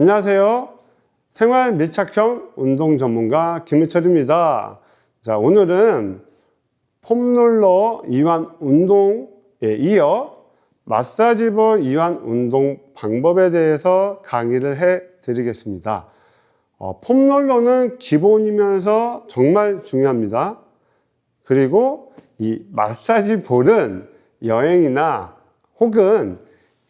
안녕하세요. 생활 밀착형 운동 전문가 김희철입니다. 자, 오늘은 폼롤러 이완 운동에 이어 마사지볼 이완 운동 방법에 대해서 강의를 해 드리겠습니다. 어, 폼롤러는 기본이면서 정말 중요합니다. 그리고 이 마사지 볼은 여행이나 혹은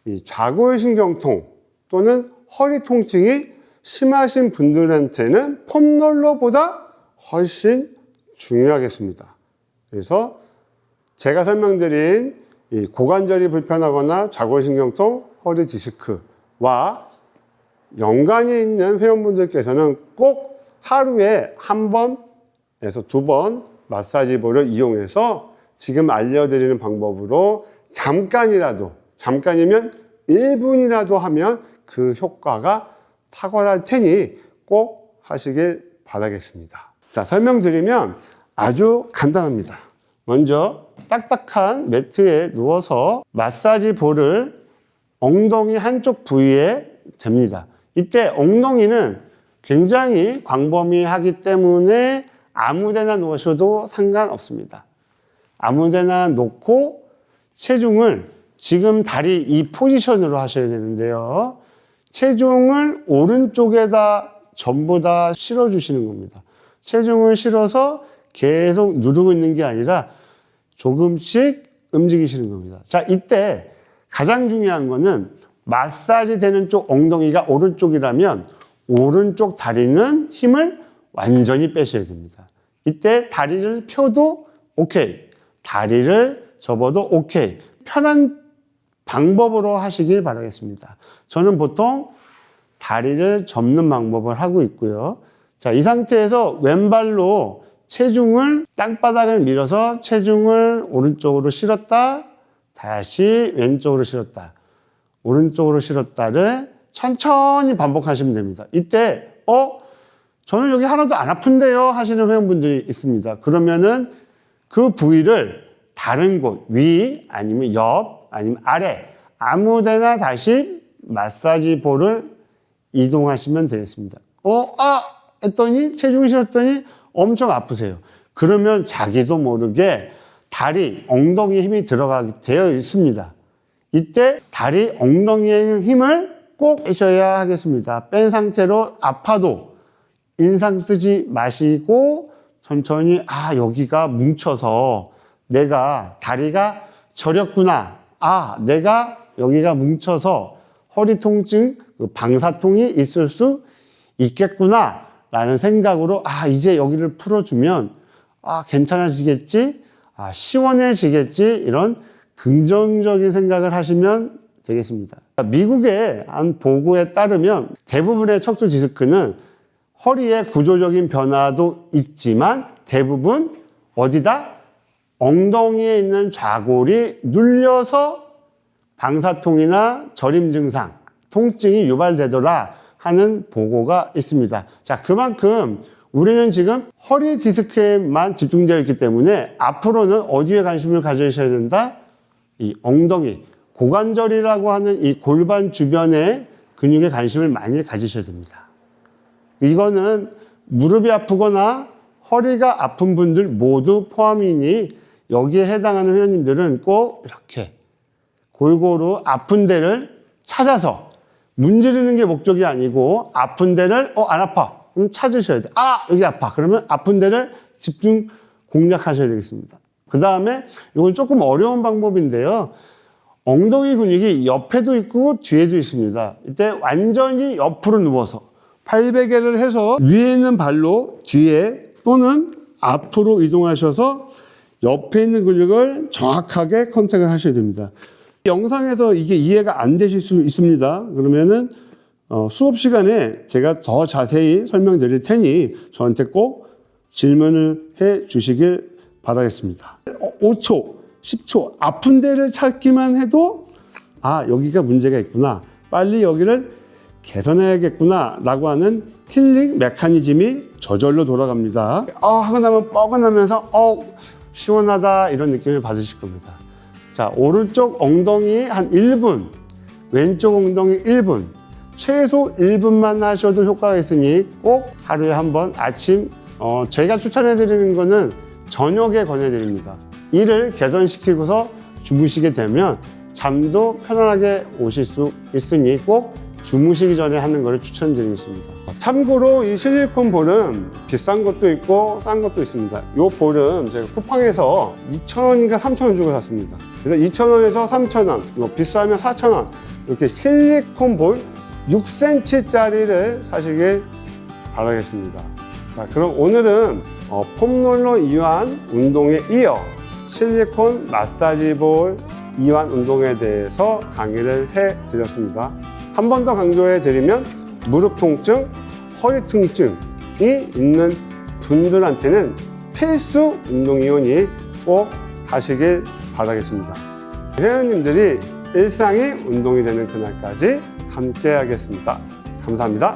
이 좌골신경통 또는 허리 통증이 심하신 분들한테는 폼롤러보다 훨씬 중요하겠습니다. 그래서 제가 설명드린 이 고관절이 불편하거나 좌골신경통, 허리 디스크와 연관이 있는 회원분들께서는 꼭 하루에 한 번에서 두 번 마사지볼을 이용해서 지금 알려드리는 방법으로 잠깐이라도, 잠깐이면 1분이라도 하면 그 효과가 탁월할 테니 꼭 하시길 바라겠습니다. 자, 설명드리면 아주 간단합니다. 먼저 딱딱한 매트에 누워서 마사지 볼을 엉덩이 한쪽 부위에 댑니다. 이때 엉덩이는 굉장히 광범위하기 때문에 아무데나 놓으셔도 상관없습니다. 아무데나 놓고 체중을 지금 다리 이 포지션으로 하셔야 되는데요. 체중을 오른쪽에다 전부 다 실어주시는 겁니다. 체중을 실어서 계속 누르고 있는 게 아니라 조금씩 움직이시는 겁니다. 자, 이때 가장 중요한 거는 마사지 되는 쪽 엉덩이가 오른쪽이라면 오른쪽 다리는 힘을 완전히 빼셔야 됩니다. 이때 다리를 펴도 오케이. 다리를 접어도 오케이. 편한 방법으로 하시길 바라겠습니다. 저는 보통 다리를 접는 방법을 하고 있고요. 자, 이 상태에서 왼발로 체중을 땅바닥을 밀어서 체중을 오른쪽으로 실었다, 다시 왼쪽으로 실었다, 오른쪽으로 실었다를 천천히 반복하시면 됩니다. 이때, 어? 저는 여기 하나도 안 아픈데요? 하시는 회원분들이 있습니다. 그러면은 그 부위를 다른 곳, 위, 아니면 옆, 아니면 아래, 아무 데나 다시 마사지 볼을 이동하시면 되겠습니다. 어, 아! 했더니, 체중을 실었더니 엄청 아프세요. 그러면 자기도 모르게 다리, 엉덩이에 힘이 들어가게 되어 있습니다. 이때 다리, 엉덩이에 힘을 꼭 빼셔야 하겠습니다. 뺀 상태로 아파도 인상 쓰지 마시고 천천히, 아, 여기가 뭉쳐서 내가 다리가 저렸구나. 아, 내가 여기가 뭉쳐서 허리 통증, 그 방사통이 있을 수 있겠구나. 라는 생각으로, 아, 이제 여기를 풀어주면, 아, 괜찮아지겠지? 아, 시원해지겠지? 이런 긍정적인 생각을 하시면 되겠습니다. 미국의 한 보고에 따르면 대부분의 척추 디스크는 허리의 구조적인 변화도 있지만 대부분 어디다? 엉덩이에 있는 좌골이 눌려서 방사통이나 저림 증상, 통증이 유발되더라 하는 보고가 있습니다. 자, 그만큼 우리는 지금 허리 디스크에만 집중되어 있기 때문에 앞으로는 어디에 관심을 가져셔야 된다? 이 엉덩이, 고관절이라고 하는 이 골반 주변의 근육에 관심을 많이 가지셔야 됩니다. 이거는 무릎이 아프거나 허리가 아픈 분들 모두 포함이니 여기에 해당하는 회원님들은 꼭 이렇게 골고루 아픈 데를 찾아서 문지르는 게 목적이 아니고 아픈 데를 어 안 아파 그럼 찾으셔야 돼. 아 여기 아파 그러면 아픈 데를 집중 공략하셔야 되겠습니다. 그 다음에 이건 조금 어려운 방법인데요. 엉덩이 근육이 옆에도 있고 뒤에도 있습니다. 이때 완전히 옆으로 누워서 팔베개를 해서 위에 있는 발로 뒤에 또는 앞으로 이동하셔서 옆에 있는 근육을 정확하게 컨택을 하셔야 됩니다. 영상에서 이게 이해가 안 되실 수 있습니다. 그러면은 어, 수업 시간에 제가 더 자세히 설명드릴 테니 저한테 꼭 질문을 해 주시길 바라겠습니다. 어, 5초, 10초 아픈 데를 찾기만 해도 아 여기가 문제가 있구나. 빨리 여기를 개선해야겠구나 라고 하는 힐링 메커니즘이 저절로 돌아갑니다. 어, 하고 나면 뻐근하면서 어, 시원하다 이런 느낌을 받으실 겁니다. 자, 오른쪽 엉덩이 한 1분, 왼쪽 엉덩이 1분, 최소 1분만 하셔도 효과가 있으니 꼭 하루에 한 번 아침 어, 저희가 추천해 드리는 거는 저녁에 권해 드립니다. 이를 개선시키고서 주무시게 되면 잠도 편안하게 오실 수 있으니 꼭 주무시기 전에 하는 것을 추천드리겠습니다. 참고로 이 실리콘 볼은 비싼 것도 있고 싼 것도 있습니다. 이 볼은 제가 쿠팡에서 2,000원인가 3,000원 주고 샀습니다. 그래서 2,000원에서 3,000원, 뭐 비싸면 4,000원 이렇게 실리콘 볼 6cm짜리를 사시길 바라겠습니다. 자, 그럼 오늘은 어, 폼롤러 이완 운동에 이어 실리콘 마사지 볼 이완 운동에 대해서 강의를 해 드렸습니다. 한 번 더 강조해 드리면 무릎 통증, 허리 통증이 있는 분들한테는 필수 운동이오니 꼭 하시길 바라겠습니다. 회원님들이 일상이 운동이 되는 그날까지 함께 하겠습니다. 감사합니다.